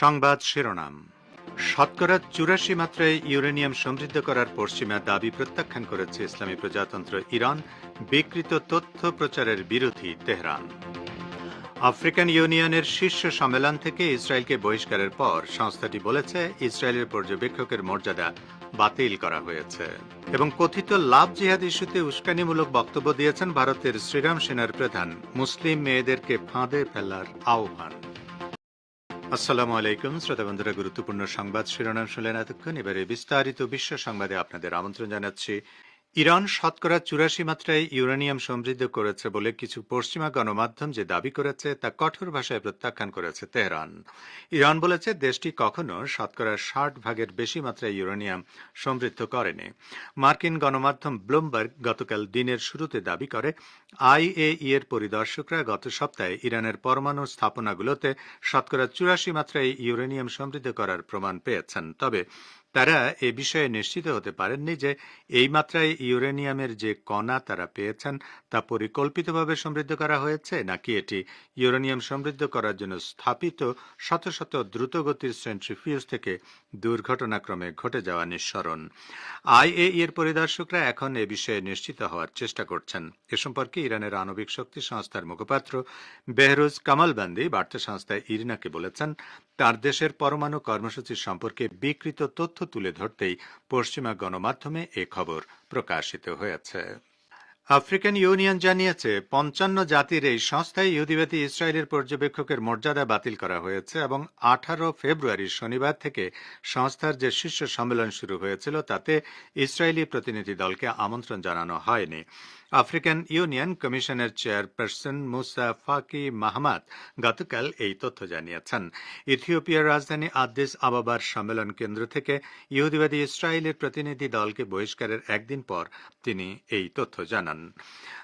সংবাদ শিরোনাম। শতকরা চুরাশি মাত্রায় ইউরেনিয়াম সমৃদ্ধ করার পশ্চিমা দাবি প্রত্যাখ্যান করেছে ইসলামী প্রজাতন্ত্র ইরান, বিকৃত তথ্য প্রচারের বিরোধী তেহরান। আফ্রিকান ইউনিয়নের শীর্ষ সম্মেলন থেকে ইসরায়েলকে বহিষ্কারের পর সংস্থাটি বলেছে, ইসরায়েলের পর্যবেক্ষকের মর্যাদা বাতিল করা হয়েছে। এবং কথিত লাভ জিহাদ ইস্যুতে উস্কানিমূলক বক্তব্য দিয়েছেন ভারতের শ্রীরাম সেনার প্রধান, মুসলিম মেয়েদেরকে ফাঁদে ফেলার আহ্বান। আসসালামু আলাইকুম, শ্রোতা বন্ধুরা, গুরুত্বপূর্ণ সংবাদ শিরোনাম শুনলেন এতক্ষণ। এবারে বিস্তারিত বিশ্ব সংবাদে আপনাদের আমন্ত্রণ জানাচ্ছি ইরান শতকরা চুরাশি মাত্রায় ইউরেনিয়াম সমৃদ্ধ করেছে বলে কিছু পশ্চিমা গণমাধ্যম যে দাবি করেছে তা কঠোর ভাষায় প্রত্যাখ্যান করেছে তেহরান। ইরান বলেছে দেশটি কখনো শতকরা ষাট ভাগের বেশি মাত্রায় ইউরেনিয়াম সমৃদ্ধ করেনি। মার্কিন গণমাধ্যম ব্লুমবার্গ গতকাল দিনের শুরুতে দাবি করে আইএই এর পরিদর্শকরা গত সপ্তাহে ইরানের পরমাণু স্থাপনাগুলোতে শতকরা চুরাশি মাত্রায় ইউরেনিয়াম সমৃদ্ধ করার প্রমাণ পেয়েছেন। তবে তারা এ বিষয়ে নিশ্চিত হতে পারেননি যে এই মাত্রায় ইউরেনিয়ামের যে কণা তারা পেয়েছেন, তা পরিকল্পিতভাবে সমৃদ্ধ করা হয়েছে, নাকি এটি ইউরেনিয়াম সমৃদ্ধ করার জন্য স্থাপিত শত শত দ্রুতগতির সেন্ট্রিফিউজ থেকে দুর্ঘটনাক্রমে ঘটে যাওয়া নিঃসরণ? আইএই এর পরিদর্শকরা এখন এ বিষয়ে নিশ্চিত হওয়ার চেষ্টা করছেন। এ সম্পর্কে ইরানের আণবিক শক্তি সংস্থার মুখপাত্র বেহরুজ কামালবান্দি বার্তা সংস্থা ইরিনাকে বলেছেন, তার দেশের পরমাণু কর্মসূচি সম্পর্কে বিকৃত তথ্য তুলে ধরতেই পশ্চিমা গণমাধ্যমে এ খবর প্রকাশিত হয়েছে। আফ্রিকান ইউনিয়ন জানিয়েছে, পঞ্চান্ন জাতির এই সংস্থায় ইহুদিবাদী ইসরায়েলের পর্যবেক্ষকের মর্যাদা বাতিল করা হয়েছে এবং আঠারো ফেব্রুয়ারি শনিবার থেকে সংস্থার যে শীর্ষ সম্মেলন শুরু হয়েছিল তাতে ইসরায়েলি প্রতিনিধি দলকে আমন্ত্রণ জানানো হয়নি। আফ্রিকান ইউনিয়ন কমিশনের চেয়ারপারসন মুসা ফাকি মাহমাদ গতকাল এই তথ্য জানিয়েছেন। ইথিওপিয়ার রাজধানী আদ্দিস আবাবার সম্মেলন কেন্দ্র থেকে ইহুদিবাদী ইসরায়েলের প্রতিনিধি দলকে বহিষ্কারের একদিন পর তিনি এই তথ্য জানান।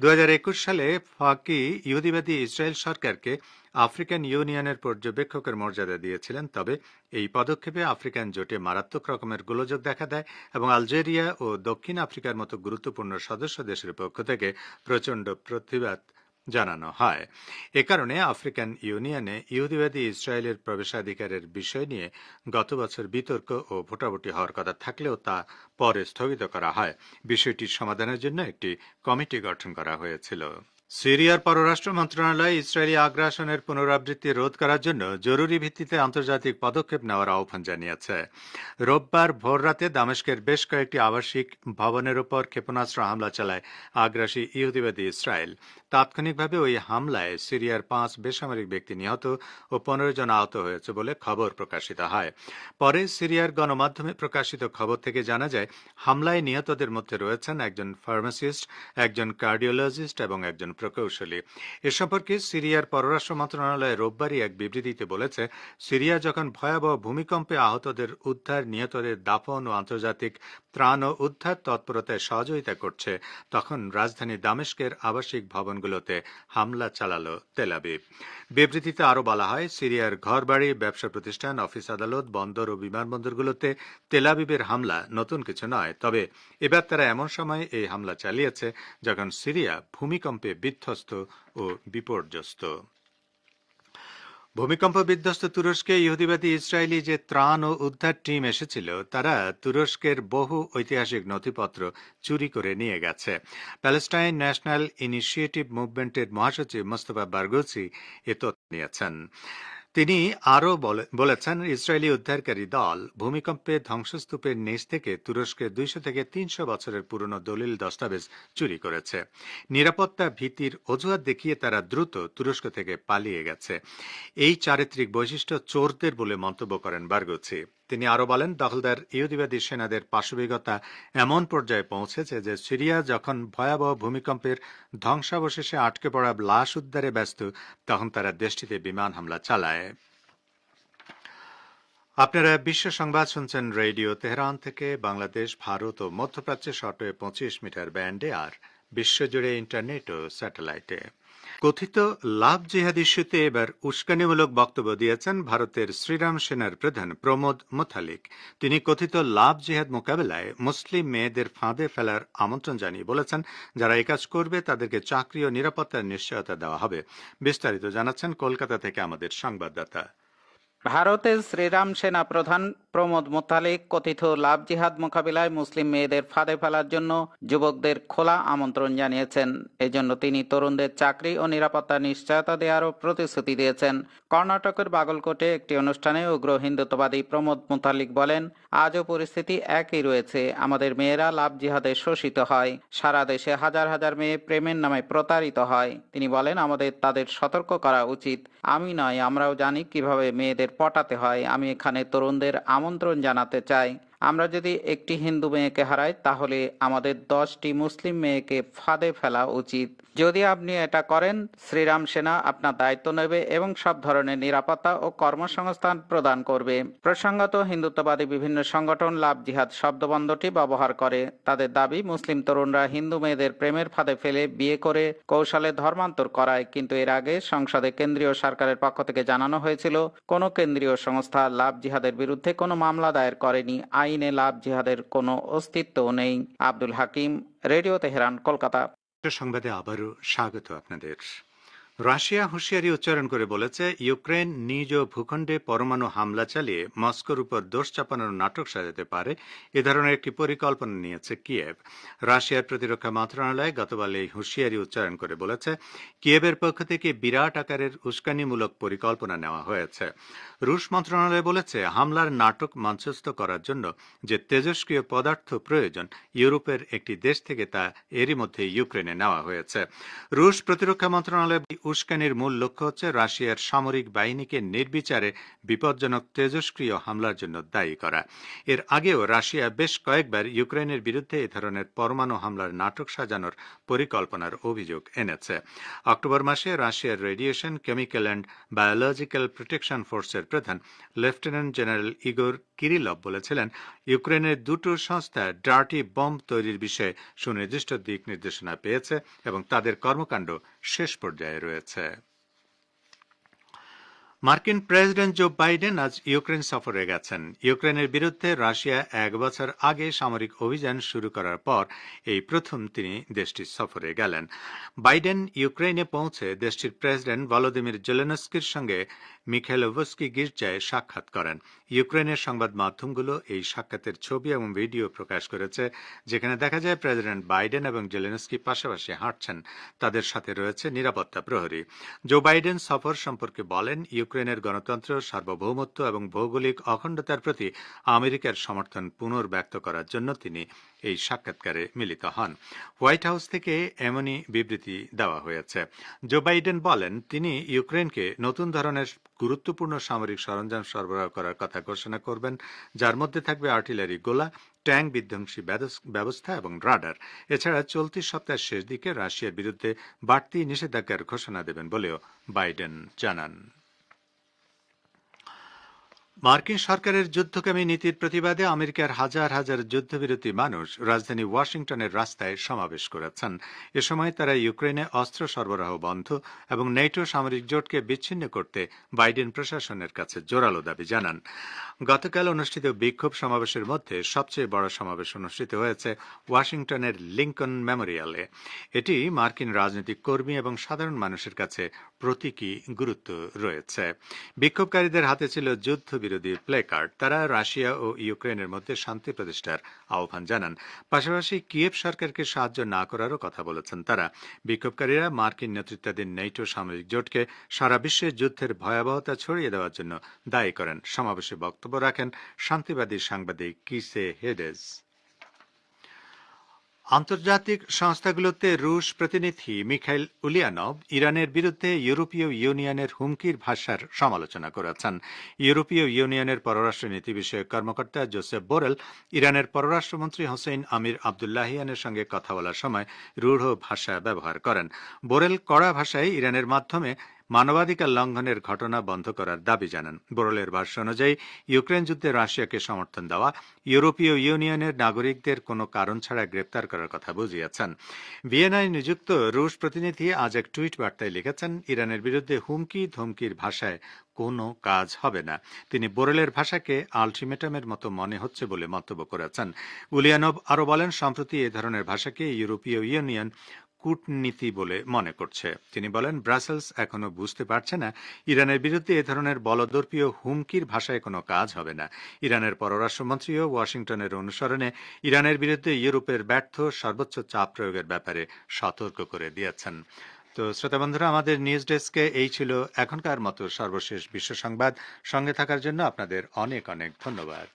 দু হাজার একুশ সালে ফাকি ইহুদিবাদী ইসরায়েল সরকারকে আফ্রিকান ইউনিয়নের পর্যবেক্ষকের মর্যাদা দিয়েছিলেন, তবে এই পদক্ষেপে আফ্রিকান জোটে মারাত্মক রকমের গোলযোগ দেখা দেয় এবং আলজেরিয়া ও দক্ষিণ আফ্রিকার মতো গুরুত্বপূর্ণ সদস্য দেশের পক্ষ থেকে প্রচণ্ড প্রতিবাদ জানানো হয়। এ কারণে আফ্রিকান ইউনিয়নে ইহুদিবাদী ইসরায়েলের প্রবেশাধিকারের বিষয় নিয়ে গত বছর বিতর্ক ও ভোটাভুটি হওয়ার কথা থাকলেও তা পরে স্থগিত করা হয়। বিষয়টির সমাধানের জন্য একটি কমিটি গঠন করা হয়েছিল। সিরিয়ার পররাষ্ট্র মন্ত্রণালয় ইসরায়েলি আগ্রাসনের পুনরাবৃত্তি রোধ করার জন্য জরুরি ভিত্তিতে আন্তর্জাতিক পদক্ষেপ নেওয়ার আহ্বান জানিয়েছে। রোববার ভোররাতে দামেস্কের বেশ কয়েকটি আবাসিক ভবনের উপর ক্ষেপণাস্ত্র হামলা চালায় আগ্রাসী ইহুদিবাদী ইসরায়েল। তাৎক্ষণিকভাবে ওই হামলায় সিরিয়ার পাঁচ বেসামরিক ব্যক্তি নিহত ও পনেরো জন আহত হয়েছে বলে খবর প্রকাশিত হয়। পরে সিরিয়ার গণমাধ্যমে প্রকাশিত খবর থেকে জানা যায়, হামলায় নিহতদের মধ্যে রয়েছেন একজন ফার্মাসিস্ট, একজন কার্ডিওলজিস্ট এবং একজন প্রকৌশলী। এ সম্পর্কে সিরিয়ার পররাষ্ট্র মন্ত্রণালয় রোববারই এক বিবৃতিতে বলেছে, সিরিয়া যখন ভয়াবহ ভূমিকম্পে আহতদের উদ্ধার, নিহতদের দাফন ও আন্তর্জাতিক ত্রাণ ও উদ্ধার তৎপরতায় সহযোগিতা করছে, তখন রাজধানী দামেস্কের আবাসিক ভবনগুলোতে হামলা চালালো তেলাবিব বিবৃতিতে আরও বলা হয়, সিরিয়ার ঘরবাড়ি, ব্যবসা প্রতিষ্ঠান, অফিস আদালত, বন্দর ও বিমানবন্দরগুলোতে তেলাবিবের হামলা নতুন কিছু নয়। তবে এবার তারা এমন সময় এই হামলা চালিয়েছে যখন সিরিয়া ভূমিকম্পে বিধ্বস্ত ও বিপর্যস্ত। ভূমিকম্প বিধ্বস্ত তুরস্কে ইহুদিবাদী ইসরায়েলি যে ত্রাণ ও উদ্ধার টিম এসেছিল, তারা তুরস্কের বহু ঐতিহাসিক নথিপত্র চুরি করে নিয়ে গেছে। প্যালেস্টাইন ন্যাশনাল ইনিশিয়েটিভ মুভমেন্টের মহাসচিব মোস্তফা বার্গোসি এ তথ্য নিয়েছেন তিনি আরও বলেছেন, ইসরায়েলি উদ্ধারকারী দল ভূমিকম্পে ধ্বংসস্তূপের নিচ থেকে তুরস্কে দুইশো থেকে তিনশো বছরের পুরনো দলিল দস্তাবেজ চুরি করেছে। নিরাপত্তা ভীতির অজুহাত দেখিয়ে তারা দ্রুত তুরস্ক থেকে পালিয়ে গেছে। এই চারিত্রিক বৈশিষ্ট্য চোরদের বলে মন্তব্য করেন বার্গোছি তিনি আরও বলেন, দখলদার ইহুদিবাদী সেনাদের পাশবিকতা এমন পর্যায়ে পৌঁছেছে যে সিরিয়া যখন ভয়াবহ ভূমিকম্পের ধ্বংসাবশেষে আটকে পড়া লাশ উদ্ধারে ব্যস্ত, তখন তারা দেশটিতে বিমান হামলা চালায়। আপনারা বিশ্ব সংবাদ শুনছেন রেডিও তেহরান থেকে। বাংলাদেশ, ভারত ও মধ্যপ্রাচ্যের শর্টওয়ে পঁচিশ মিটার ব্যান্ডে আর বিশ্বজুড়ে ইন্টারনেট ও স্যাটেলাইটে। কথিত লাভ জেহাদ ইস্যুতে এবার উস্কানিমূলক বক্তব্য দিয়েছেন ভারতের শ্রীরাম সেনার প্রধান প্রমোদ মোথালিক। তিনি কথিত লাভ জেহাদ মোকাবেলায় মুসলিম মেয়েদের ফাঁদে ফেলার আমন্ত্রণ জানিয়ে বলেছেন, যারা কাজ করবে, তাদেরকে চাকরি ও নিরাপত্তার নিশ্চয়তা দেওয়া হবে। বিস্তারিত জানাচ্ছেন কলকাতা থেকে আমাদের সংবাদদাতা। ভারতের শ্রীরাম সেনা প্রধান প্রমোদ মুতালিক কথিত লাভ জিহাদ মোকাবিলায় মুসলিম মেয়েদের ফাঁদে ফেলার জন্য যুবকদের খোলা আমন্ত্রণ জানিয়েছেন। এজন্য তিনি তরুণদের চাকরি ও নিরাপত্তা নিশ্চয়তা দেওয়ারও প্রতিশ্রুতি দিয়েছেন। কর্ণাটকের বাগলকোটে একটি অনুষ্ঠানে উগ্র হিন্দুত্ববাদী প্রমোদ মোতালিক বলেন, আজও পরিস্থিতি একই রয়েছে। আমাদের মেয়েরা লাভ জিহাদে শোষিত হয়। সারা দেশে হাজার হাজার মেয়ে প্রেমের নামে প্রতারিত হয়। তিনি বলেন, আমাদের তাদের সতর্ক করা উচিত। আমি নয়, আমরাও জানি কীভাবে মেয়েদের পটাতে হয়। আমি এখানে তরুণদের আমন্ত্রণ জানাতে চাই। আমরা যদি একটি হিন্দু মেয়েকে হারাই, তাহলে আমাদের দশটি মুসলিম মেয়েকে ফাঁদে ফেলা উচিত। যদি আপনি এটা করেন, শ্রীরাম সেনা আপনার দায়িত্ব নেবে এবং সব ধরনের নিরাপত্তা ও কর্মসংস্থান প্রদান করবে। প্রসঙ্গত, হিন্দুত্ববাদী বিভিন্ন সংগঠন লাভ জিহাদ শব্দবন্ধটি ব্যবহার করে। তাদের দাবি, মুসলিম তরুণরা হিন্দু মেয়েদের প্রেমের ফাঁদে ফেলে বিয়ে করে কৌশলে ধর্মান্তর করায়। কিন্তু এর আগে সংসদে কেন্দ্রীয় সরকারের পক্ষ থেকে জানানো হয়েছিল, কোনো কেন্দ্রীয় সংস্থা লাভ জিহাদের বিরুদ্ধে কোনো মামলা দায়ের করেনি। আইনে লাভ জিহাদের কোনো অস্তিত্ব নেই। Abdul Hakim radio Tehran Kolkata. সংবাদে আবারও স্বাগত আপনাদের। রাশিয়া হুঁশিয়ারি উচ্চারণ করে বলেছে, ইউক্রেন নিজ ভূখণ্ডে পরমাণু হামলা চালিয়ে মস্কোর উপর দোষ চাপানোর নাটক সাজাতে পারে, এ ধরনের একটি পরিকল্পনা নিয়েছে কিয়েভ। রাশিয়ার প্রতিরক্ষা মন্ত্রণালয় গতকাল এই হুঁশিয়ারি উচ্চারণ করে বলেছে, কিয়েভের পক্ষ থেকে বিরাট আকারের উস্কানিমূলক পরিকল্পনা নেওয়া হয়েছে। রুশ মন্ত্রণালয় বলেছে, হামলার নাটক মঞ্চস্থ করার জন্য যে তেজস্ক্রিয় পদার্থ প্রয়োজন, ইউরোপের একটি দেশ থেকে তা এরই মধ্যে ইউক্রেনে নেওয়া হয়েছে। রুশ প্রতিরক্ষা মন্ত্রণালয় উস্কানির মূল লক্ষ্য হচ্ছে রাশিয়ার সামরিক বাহিনীকে নির্বিচারে বিপজ্জনক তেজস্ক্রিয় হামলার জন্য দায়ী করা। এর আগেও রাশিয়া বেশ কয়েকবার ইউক্রেনের বিরুদ্ধে এ ধরনের পরমাণু হামলার নাটক সাজানোর পরিকল্পনার অভিযোগ এনেছে। অক্টোবর মাসে রাশিয়ার radiation, chemical and biological protection ফোর্সের প্রধান লেফটেন্যান্ট জেনারেল ইগোর কিরিলভ বলেছিলেন, ইউক্রেনের দুটো সংস্থা ডার্টি বম্ব তৈরির বিষয়ে সুনির্দিষ্ট দিক নির্দেশনা পেয়েছে এবং তাদের কর্মকাণ্ড শেষ পর্যায়ে রয়েছে। it's uh, মার্কিন প্রেসিডেন্ট জো বাইডেন আজ ইউক্রেন সফরে গেছেন। ইউক্রেনের বিরুদ্ধে রাশিয়া এক বছর আগে সামরিক অভিযান শুরু করার পর এই প্রথম তিনি দেশটি সফরে গেলেন। বাইডেন ইউক্রেনে পৌঁছে দেশটির প্রেসিডেন্ট ভলোদিমির জেলেনস্কির সঙ্গে মিখেলোভস্কি গির্জায় সাক্ষাৎ করেন। ইউক্রেনের সংবাদ মাধ্যমগুলো এই সাক্ষাতের ছবি এবং ভিডিও প্রকাশ করেছে, যেখানে দেখা যায় প্রেসিডেন্ট বাইডেন এবং জেলেনস্কি পাশাপাশি হাঁটছেন। তাদের সাথে রয়েছে নিরাপত্তা প্রহরী। জো বাইডেন সফর সম্পর্কে বলেন ইউক্রেনের গণতন্ত্র, সার্বভৌমত্ব এবং ভৌগোলিক অখণ্ডতার প্রতি আমেরিকার সমর্থন পুনর্ব্যক্ত করার জন্য তিনি এই সাক্ষাৎকারে মিলিত হন। হোয়াইট হাউস থেকে এমনই বিবৃতি দেওয়া হয়েছে। জো বাইডেন বলেন, তিনি ইউক্রেনকে নতুন ধরনের গুরুত্বপূর্ণ সামরিক সরঞ্জাম সরবরাহ করার কথা ঘোষণা করবেন, যার মধ্যে থাকবে আর্টিলারি গোলা, ট্যাঙ্ক বিধ্বংসী ব্যবস্থা এবং রাডার। এছাড়া চলতি সপ্তাহের শেষ দিকে রাশিয়ার বিরুদ্ধে বাড়তি নিষেধাজ্ঞার ঘোষণা দেবেন বলেও বাইডেন জানান। মার্কিন সরকারের যুদ্ধকামী নীতির প্রতিবাদে আমেরিকার হাজার হাজার যুদ্ধবিরতি মানুষ রাজধানী ওয়াশিংটনের রাস্তায় সমাবেশ করেছেন। এ সময় তারা ইউক্রেনে অস্ত্র সরবরাহ বন্ধ এবং নেটো সামরিক জোটকে বিচ্ছিন্ন করতে বাইডেন প্রশাসনের কাছে জোরালো দাবি জানান। গতকাল অনুষ্ঠিত বিক্ষোভ সমাবেশের মধ্যে সবচেয়ে বড় সমাবেশ অনুষ্ঠিত হয়েছে ওয়াশিংটনের লিঙ্কন মেমোরিয়ালে। এটি মার্কিন রাজনৈতিক কর্মী এবং সাধারণ মানুষের কাছে প্রতীকী গুরুত্ব রয়েছে। বিক্ষোভকারীদের হাতে ছিল যুদ্ধ বিরোধী প্লে কার্ড তারা রাশিয়া ও ইউক্রেনের মধ্যে শান্তি প্রতিষ্ঠার আহ্বান জানান। পাশাপাশি কিয়েভ সরকারকে সাহায্য না করারও কথা বলেছেন তারা। বিক্ষোভকারীরা মার্কিন নেতৃত্বাধীন নেইটো সামরিক জোটকে সারা বিশ্বে যুদ্ধের ভয়াবহতা ছড়িয়ে দেওয়ার জন্য দায়ী করেন। সমাবেশে বক্তব্য রাখেন শান্তিবাদী সাংবাদিক কিসে হেডেস আন্তর্জাতিক সংস্থাগুলোতে রুশ প্রতিনিধি মিখাইল উলিয়ানভ ইরানের বিরুদ্ধে ইউরোপীয় ইউনিয়নের হুমকির ভাষার সমালোচনা করেছেন। ইউরোপীয় ইউনিয়নের পররাষ্ট্রনীতি বিষয়ক কর্মকর্তা জোসেফ বোরেল ইরানের পররাষ্ট্রমন্ত্রী হোসেন আমির আবদুল্লাহিয়ানের সঙ্গে কথা বলার সময় রূঢ় ভাষা ব্যবহার করেন। বোরেল কড়া ভাষায় ইরানের মাধ্যমে মানবাধিকার লঙ্ঘনের ঘটনা বন্ধ করার দাবি জানান। বোরলের ভাষ্য অনুযায়ী, ইউক্রেন যুদ্ধে রাশিয়াকে সমর্থন দেওয়া ইউরোপীয় ইউনিয়নের নাগরিকদের কোনো কারণ ছাড়া গ্রেপ্তার করার কথা বুঝিয়েছেন। ভিয়েনায় নিযুক্ত রুশ প্রতিনিধি আজ এক টুইট বার্তায় লিখেছেন, ইরানের বিরুদ্ধে হুমকি ধমকির ভাষায় কোনো কাজ হবে না। তিনি বোরেলের ভাষাকে আলটিমেটামের মতো মনে হচ্ছে বলে মন্তব্য করেছেন। উলিয়ানভ আরও বলেন, সম্প্রতি এ ধরনের ভাষাকে ইউরোপীয় ইউনিয়ন কূটনীতি বলে মনে করছে। তিনি বলেন, ব্রাসেলস এখনও বুঝতে পারছে না, ইরানের বিরুদ্ধে এ ধরনের বলদর্পীয় হুমকির ভাষায় কোনো কাজ হবে না। ইরানের পররাষ্ট্রমন্ত্রীও ওয়াশিংটনের অনুসরণে ইরানের বিরুদ্ধে ইউরোপের ব্যর্থ সর্বোচ্চ চাপ প্রয়োগের ব্যাপারে সতর্ক করে দিয়েছেন। তো শ্রোতা বন্ধুরা, আমাদের নিউজ ডেস্কে এই ছিল এখনকার মতো সর্বশেষ বিশ্ব সংবাদ। সঙ্গে থাকার জন্য আপনাদের অনেক অনেক ধন্যবাদ।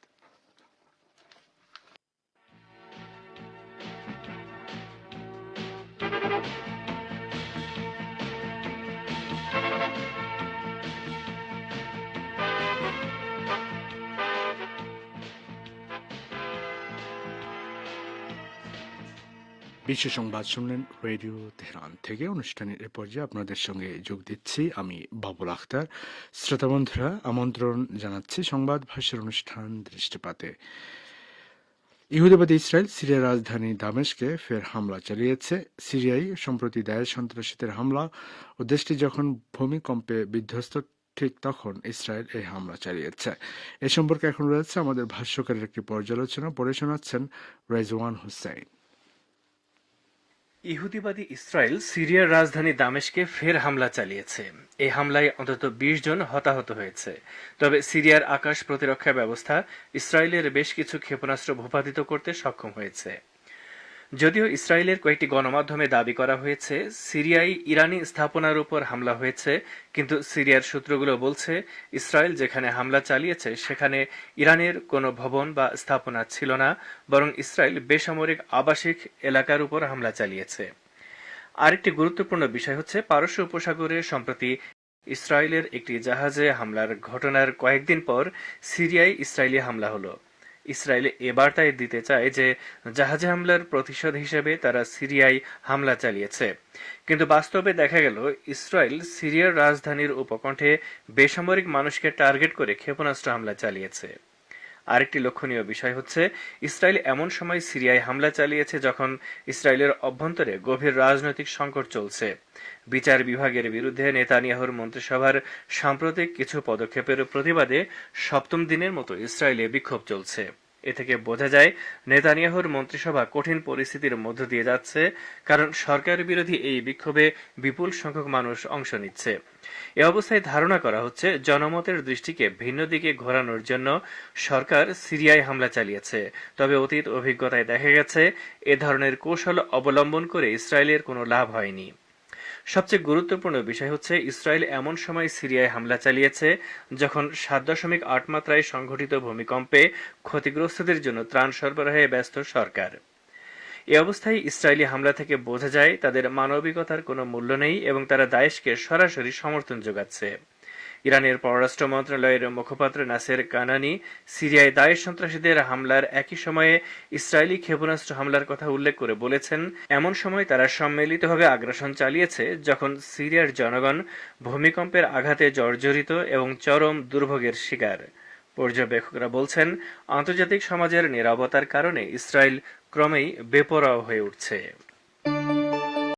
বিশ্ব সংবাদ শুনলেন রেডিও তেহরান থেকে। অনুষ্ঠানের এ পর্যায়ে আপনাদের সঙ্গে যোগ দিচ্ছি আমি বাবুল আখতার। শ্রোতা বন্ধুরা, আমন্ত্রণ জানাচ্ছি সংবাদ ভাষার অনুষ্ঠান দৃষ্টিপাতে। ইহুদিবাদী ইসরায়েল সিরিয়ার রাজধানী দামেশকে ফের হামলা চালিয়েছে। সিরিয়ায় সম্প্রতি দায়ের সন্ত্রাসীদের হামলা ও দেশটি যখন ভূমিকম্পে বিধ্বস্ত, ঠিক তখন ইসরায়েল এই হামলা চালিয়েছে। এ সম্পর্কে এখন রয়েছে আমাদের ভাষ্যকারের একটি পর্যালোচনা। পড়ে শোনাচ্ছেন রেজওয়ান হুসাইন। ইহুদিবাদী ইসরায়েল সিরিয়ার রাজধানী দামেশকে ফের হামলা চালিয়েছে। এই হামলায় অন্তত বিশ জন হতাহত হয়েছে। তবে সিরিয়ার আকাশ প্রতিরক্ষা ব্যবস্থা ইসরায়েলের বেশ কিছু ক্ষেপণাস্ত্র ভূপাতিত করতে সক্ষম হয়েছে। যদিও ইসরায়েলের কয়েকটি গণমাধ্যমে দাবি করা হয়েছে, সিরিয়ায় ইরানি স্থাপনার উপর হামলা হয়েছে, কিন্তু সিরিয়ার সূত্রগুলো বলছে, ইসরায়েল যেখানে হামলা চালিয়েছে সেখানে ইরানের কোনো ভবন বা স্থাপনা ছিল না, বরং ইসরায়েল বেসামরিক আবাসিক এলাকার উপর হামলা চালিয়েছে। আরেকটি গুরুত্বপূর্ণ বিষয় হচ্ছে, পারস্য উপসাগরে সম্প্রতি ইসরায়েলের একটি জাহাজে হামলার ঘটনার কয়েকদিন পর সিরিয়ায় ইসরায়েলি হামলা হলো। ইসরায়েল এ বার্তায় দিতে চায় যে জাহাজে হামলার প্রতিশোধ হিসেবে তারা সিরিয়ায় হামলা চালিয়েছে। কিন্তু বাস্তবে দেখা গেল, ইসরায়েল সিরিয়ার রাজধানীর উপকণ্ঠে বেসামরিক মানুষকে টার্গেট করে ক্ষেপণাস্ত্র হামলা চালিয়েছে। আরেকটি লক্ষণীয় বিষয় হচ্ছে, ইসরায়েল এমন সময় সিরিয়ায় হামলা চালিয়েছে যখন ইসরায়েলের অভ্যন্তরে গভীর রাজনৈতিক সংকট চলছে। বিচার বিভাগের বিরুদ্ধে নেতানিয়াহুর মন্ত্রিসভার সাম্প্রতিক কিছু পদক্ষেপের প্রতিবাদে সপ্তম দিনের মতো ইসরায়েলে বিক্ষোভ চলছে। এ থেকে বোঝা যায়, নেতানিয়াহুর মন্ত্রিসভা কঠিন পরিস্থিতির মধ্য দিয়ে যাচ্ছে, কারণ সরকার বিরোধী এই বিক্ষোভে বিপুল সংখ্যক মানুষ অংশ নিচ্ছে। এ অবস্থায় ধারণা করা হচ্ছে, জনমতের দৃষ্টিকে ভিন্ন দিকে ঘোরানোর জন্য সরকার সিরিয়ায় হামলা চালিয়েছে। তবে অতীত অভিজ্ঞতায় দেখা গেছে, এ ধরনের কৌশল অবলম্বন করে ইসরায়েলের কোনো লাভ হয়নি। সবচেয়ে গুরুত্বপূর্ণ বিষয় হচ্ছে ইসরায়েল এমন সময় সিরিয়ায় হামলা চালিয়েছে যখন সাত দশমিক আট মাত্রায় সংঘটিত ভূমিকম্পে ক্ষতিগ্রস্তদের জন্য ত্রাণ সরবরাহে ব্যস্ত সরকার। এ অবস্থায় ইসরায়েলি হামলা থেকে বোঝা যায় তাদের মানবিকতার কোনো মূল্য নেই এবং তারা দায়েশকে সরাসরি সমর্থন যোগাচ্ছে। ইরানের পররাষ্ট্র মন্ত্রণালয়ের মুখপাত্র নাসের কানানি সিরিয়ায় দায়েশ সন্ত্রাসীদের হামলার একই সময়ে ইসরায়েলি ক্ষেপণাস্ত্র হামলার কথা উল্লেখ করে বলেছেন, এমন সময় তারা সম্মিলিতভাবে আগ্রাসন চালিয়েছে যখন সিরিয়ার জনগণ ভূমিকম্পের আঘাতে জর্জরিত এবং চরম দুর্ভোগের শিকার। পর্যবেক্ষকরা বলছেন, আন্তর্জাতিক সমাজের নিরাপত্তার কারণে ইসরায়েল ক্রমেই বেপরোয়া হয়ে উঠছে।